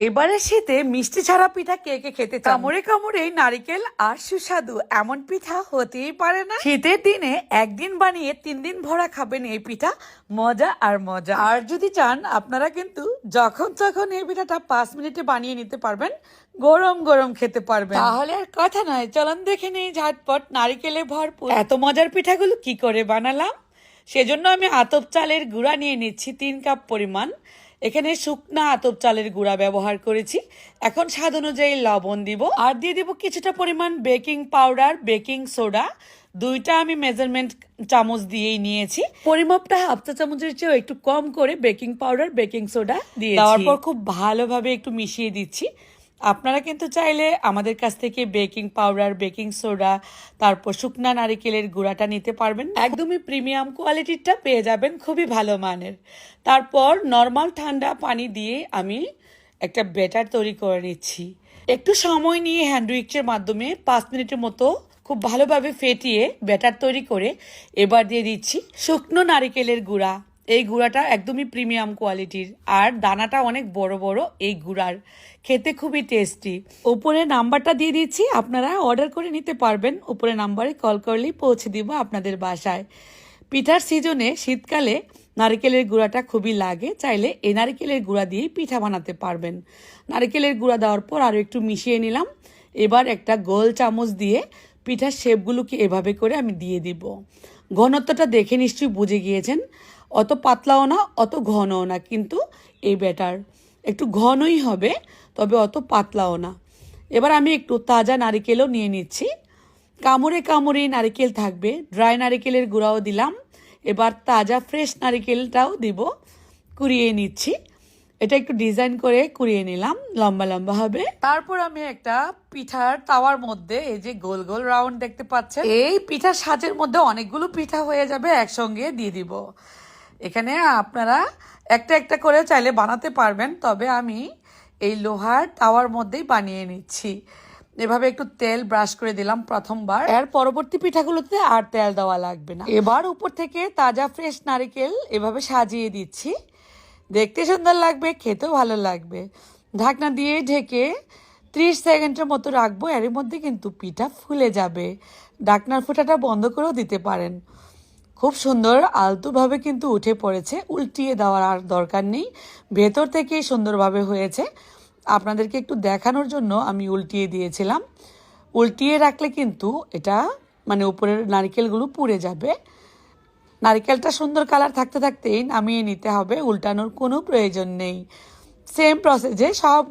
এবারে শীতে মিষ্টি ছাড়া পিঠা কে কে খেতে কামড়ে কামড়ে নারিকেল আর সুস্বাদু এমন পিঠা হতেই পারে না। শীতের দিনে একদিন বানিয়ে তিন দিন ভরা খাবেন এই পিঠা মজা আর মজা। আর যদি চান আপনারা কিন্তু যখন তখন এই পিঠাটা পাঁচ মিনিটে বানিয়ে নিতে পারবেন গরম গরম খেতে পারবেন। তাহলে আর কথা নয় চলন দেখে নেই ঝাটপট নারিকেলে ভরপুর। এত মজার পিঠাগুলো কি করে বানালাম? সেজন্য আমি আতপ চালের গুঁড়া নিয়ে নিচ্ছি তিন কাপ পরিমাণ। এখানে শুকনা আতপ চালের গুঁড়া ব্যবহার করেছি। এখন স্বাদ অনুযায়ী লবণ দিব। আর দিয়ে দিব কিছুটা পরিমাণ বেকিং পাউডার, বেকিং সোডা। দুইটা আমি মেজারমেন্ট চামচ দিয়েই নিয়েছি। পরিমাপটা হাফ চা চামচের চেয়েও একটু কম করে বেকিং পাউডার, বেকিং সোডা দিয়ে দেওয়ার পর খুব ভালোভাবে একটু মিশিয়ে দিচ্ছি। আপনারা কিন্তু চাইলে আমাদের কাছ থেকে বেকিং পাউডার, বেকিং সোডা, তারপর শুকনা নারিকেলের গুঁড়াটা নিতে পারবেন। একদমই প্রিমিয়াম কোয়ালিটিরটা পেয়ে যাবেন, খুবই ভালো মানের। তারপর নর্মাল ঠান্ডা পানি দিয়ে আমি একটা ব্যাটার তৈরি করে নিচ্ছি। একটু সময় নিয়ে হ্যান্ড উইক্সের মাধ্যমে পাঁচ মিনিটের মতো খুব ভালোভাবে ফেটিয়ে ব্যাটার তৈরি করে এবার দিয়ে দিচ্ছি শুকনো নারিকেলের গুঁড়া। এই গুঁড়াটা একদমই প্রিমিয়াম কোয়ালিটির আর দানাটা অনেক বড় বড় এই গুঁড়ার। খেতে খুবই টেস্টি উপরে নাম্বারটা দিয়ে দিচ্ছি, আপনারা অর্ডার করে নিতে পারবেন। উপরে নাম্বারে কল করলেই পৌঁছে দিব আপনাদের বাসায়। পিঠার সিজনে শীতকালে নারকেলের গুঁড়াটা খুবই লাগে, চাইলে এই নারকেলের গুঁড়া দিয়েই পিঠা বানাতে পারবেন। নারকেলের গুঁড়া দেওয়ার পর আরও একটু মিশিয়ে নিলাম। এবার একটা গোল চামচ দিয়ে পিঠার শেপগুলোকে এভাবে করে আমি দিয়ে দিব। ঘনত্বটা দেখে নিশ্চয়ই বুঝে গিয়েছেন। অত পাতলাও না, অত ঘনও না, কিন্তু এই ব্যাটার। একটু ঘনই হবে, তবে অত পাতলাও না। এবার আমি একটু তাজা নারিকেলও নিয়ে নিচ্ছি। কামড়ে কামড়ে নারিকেল থাকবে। ড্রাই নারিকেলের গুঁড়াও দিলাম। এবার তাজা ফ্রেশ নারিকেলটাও দিব। কুড়িয়ে নিচ্ছি। এটা একটু ডিজাইন করে কুড়িয়ে নিলাম। লম্বা লম্বা হবে। তারপর আমি একটা পিঠার তাওয়ার মধ্যে, এই যে গোল গোল রাউন্ড দেখতে পাচ্ছেন, এই পিঠার সাজের মধ্যে অনেকগুলো পিঠা হয়ে যাবে। একসঙ্গে দিয়ে দিব। এখানে আপনারা একটা একটা করে চাইলে বানাতে পারবেন, তবে আমি এই লোহার তাওয়ার মধ্যেই বানিয়ে নিচ্ছি। এভাবে একটু তেল ব্রাশ করে দিলাম প্রথমবার। এর পরবর্তী পিঠাগুলোতে আর তেল দেওয়া লাগবে না। এবার উপর থেকে তাজা ফ্রেশ নারিকেল এভাবে সাজিয়ে দিচ্ছি। দেখতে সুন্দর লাগবে, খেতেও ভালো লাগবে। ঢাকনা দিয়ে ঢেকে ত্রিশ সেকেন্ডের মতো রাখব এর মধ্যে কিন্তু পিঠা ফুলে যাবে। ঢাকনার ফুটাটা বন্ধ করেও দিতে পারেন। খুব সুন্দর, আলতুভাবে কিন্তু উঠে পড়েছে, উল্টিয়ে দেওয়ার আর দরকার নেই, ভেতর থেকেই সুন্দরভাবে হয়েছে। আপনাদেরকে একটু দেখানোর জন্য আমি উল্টিয়ে দিয়েছিলাম। উল্টিয়ে রাখলে কিন্তু এটা মানে উপরের নারকেলগুলো পুড়ে যাবে। নারকেলটা সুন্দর কালার থাকতে থাকতেই নামিয়ে নিতে হবে, উল্টানোর কোনো প্রয়োজন নেই। সেম প্রসেসে সব